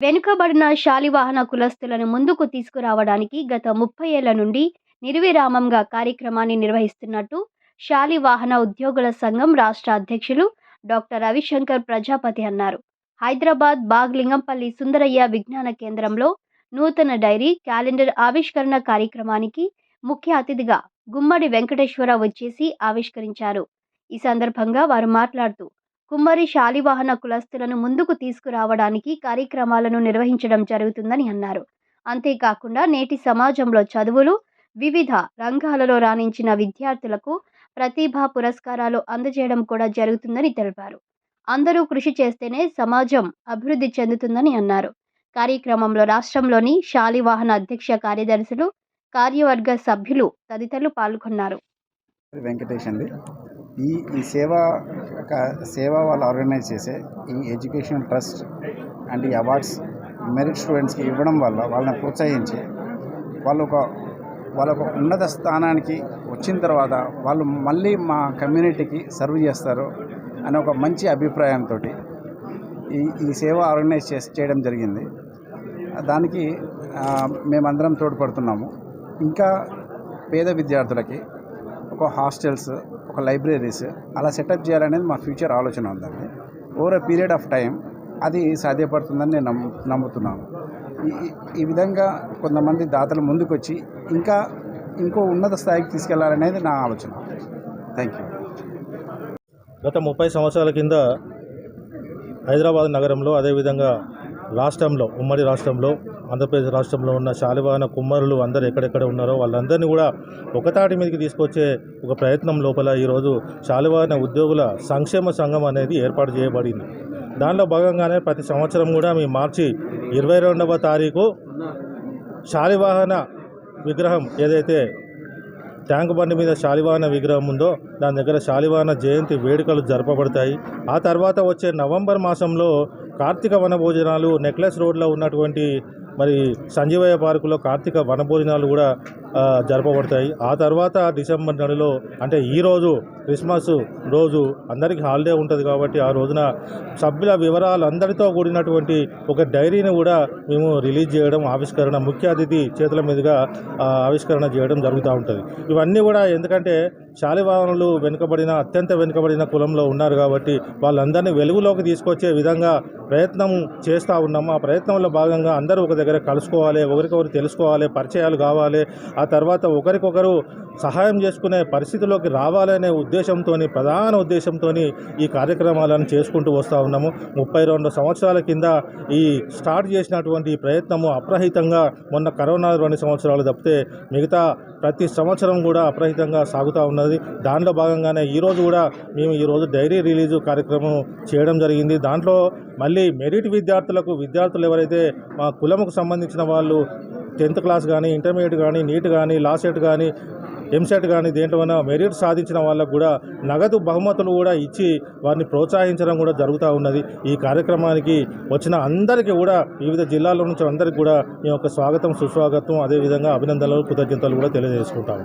వెనుకబడిన శాలివాహన కులస్తులను ముందుకు తీసుకురావడానికి గత ముప్పై ఏళ్ళ నుండి నిర్విరామంగా కార్యక్రమాన్ని నిర్వహిస్తున్నట్టు శాలివాహన ఉద్యోగుల సంఘం రాష్ట్ర అధ్యక్షులు డాక్టర్ రవిశంకర్ ప్రజాపతి అన్నారు. హైదరాబాద్ బాగ్లింగంపల్లి సుందరయ్య విజ్ఞాన కేంద్రంలో నూతన డైరీ క్యాలెండర్ ఆవిష్కరణ కార్యక్రమానికి ముఖ్య అతిథిగా గుమ్మడి వెంకటేశ్వర వచ్చేసి ఆవిష్కరించారు. ఈ సందర్భంగా వారు మాట్లాడుతూ కుమ్మరి శాలివాహన కులస్తులను ముందుకు తీసుకురావడానికి కార్యక్రమాలను నిర్వహించడం జరుగుతుందని అన్నారు. అంతేకాకుండా నేటి సమాజంలో చదువులు వివిధ రంగాలలో రాణించిన విద్యార్థులకు ప్రతిభా పురస్కారాలు అందజేయడం కూడా జరుగుతుందని తెలిపారు. అందరూ కృషి చేస్తేనే సమాజం అభివృద్ధి చెందుతుందని అన్నారు. కార్యక్రమంలో రాష్ట్రంలోని శాలివాహన అధ్యక్ష కార్యదర్శులు కార్యవర్గ సభ్యులు తదితరులు పాల్గొన్నారు. వెంకటేష్ అండి. ఈ ఈ సేవా ఒక సేవ వాళ్ళు ఆర్గనైజ్ చేసే ఈ ఎడ్యుకేషన్ ట్రస్ట్ అండ్ ఈ అవార్డ్స్ మెరిట్ స్టూడెంట్స్కి ఇవ్వడం వల్ల వాళ్ళని ప్రోత్సహించి వాళ్ళు ఒక వాళ్ళ ఒక ఉన్నత స్థానానికి వచ్చిన తర్వాత వాళ్ళు మళ్ళీ మా కమ్యూనిటీకి సర్వ్ చేస్తారు అనే ఒక మంచి అభిప్రాయంతో ఈ ఈ సేవ ఆర్గనైజ్ చేసి చేయడం జరిగింది. దానికి మేమందరం తోడ్పడుతున్నాము. ఇంకా పేద విద్యార్థులకి ఒక హాస్టల్స్ ఒక లైబ్రరీస్ అలా సెటప్ చేయాలనేది మా ఫ్యూచర్ ఆలోచన ఉందండి. Over a period of time అది సాధ్యపడుతుందని నేను నమ్ము నమ్ముతున్నాను. ఈ ఈ- ఈ విధంగా కొంతమంది దాతలు ముందుకొచ్చి ఇంకా ఇంకో ఉన్నత స్థాయికి తీసుకెళ్ళాలనేది నా ఆలోచన. థ్యాంక్ యూ గత ముప్పై సంవత్సరాల కింద హైదరాబాద్ నగరంలో అదేవిధంగా రాష్ట్రంలో ఉమ్మడి రాష్ట్రంలో ఆంధ్రప్రదేశ్ రాష్ట్రంలో ఉన్న శాలివాహన కుమ్మరులు అందరు ఎక్కడెక్కడ ఉన్నారో వాళ్ళందరినీ కూడా ఒకతాటి మీదకి తీసుకొచ్చే ఒక ప్రయత్నం లోపల ఈరోజు శాలివాహన ఉద్యోగుల సంక్షేమ సంఘం అనేది ఏర్పాటు చేయబడింది. దానిలో భాగంగానే ప్రతి సంవత్సరం కూడా మీ మార్చి ఇరవై రెండవ తారీఖు శాలివాహన విగ్రహం ఏదైతే ట్యాంక్ బండి మీద శాలివాహన విగ్రహం ఉందో దాని దగ్గర శాలివాహన జయంతి వేడుకలు జరపబడతాయి. ఆ తర్వాత వచ్చే నవంబర్ మాసంలో కార్తీక వనభోజనాలు నెక్లెస్ రోడ్లో ఉన్నటువంటి మరి సంజీవయ్య పార్కులో కార్తీక వనభోజనాలు కూడా జరపబడతాయి. ఆ తర్వాత డిసెంబర్ నెలలో అంటే ఈ రోజు క్రిస్మస్ రోజు అందరికీ హాలిడే ఉంటుంది కాబట్టి ఆ రోజున సభ్యుల వివరాలు అందరితో కూడినటువంటి ఒక డైరీని కూడా మేము రిలీజ్ చేయడం ఆవిష్కరణ ముఖ్య అతిథి చేతుల మీదుగా ఆవిష్కరణ చేయడం జరుగుతూ ఉంటుంది. ఇవన్నీ కూడా ఎందుకంటే శాలివాహనులు వెనుకబడిన అత్యంత వెనుకబడిన కులంలో ఉన్నారు కాబట్టి వాళ్ళందరినీ వెలుగులోకి తీసుకొచ్చే విధంగా ప్రయత్నం చేస్తూ ఉన్నాము. ఆ ప్రయత్నంలో భాగంగా అందరూ ఒక దగ్గర కలుసుకోవాలి ఒకరికొకరు తెలుసుకోవాలి పరిచయాలు కావాలి. ఆ తర్వాత ఒకరికొకరు సహాయం చేసుకునే పరిస్థితిలోకి రావాలనే ఉద్దేశంతో ప్రధాన ఉద్దేశంతో ఈ కార్యక్రమాలను చేసుకుంటూ వస్తూ ఉన్నాము. ముప్పై రెండు సంవత్సరాల కింద ఈ స్టార్ట్ చేసినటువంటి ఈ ప్రయత్నము అప్రహితంగా మొన్న కరోనా రెండు సంవత్సరాలు తప్పితే మిగతా ప్రతి సంవత్సరం కూడా అప్రహితంగా సాగుతూ ఉన్నది. దానిలో భాగంగానే ఈరోజు కూడా మేము ఈరోజు డైరీ రిలీజు కార్యక్రమం చేయడం జరిగింది. దాంట్లో మళ్ళీ మెరిట్ విద్యార్థులకు విద్యార్థులు ఎవరైతే మా కులముకు సంబంధించిన వాళ్ళు టెన్త్ క్లాస్ కానీ ఇంటర్మీడియట్ కానీ నీట్ కానీ లాసెట్ కానీ ఎంసెట్ కానీ దేంట్లోనైనా మెరిట్ సాధించిన వాళ్ళకు కూడా నగదు బహుమతులు కూడా ఇచ్చి వారిని ప్రోత్సహించడం కూడా జరుగుతూ ఉన్నది. ఈ కార్యక్రమానికి వచ్చిన అందరికీ కూడా వివిధ జిల్లాల నుంచి అందరికీ కూడా మేము యొక్క స్వాగతం సుస్వాగతం అదేవిధంగా అభినందనలు కృతజ్ఞతలు కూడా తెలియజేసుకుంటాము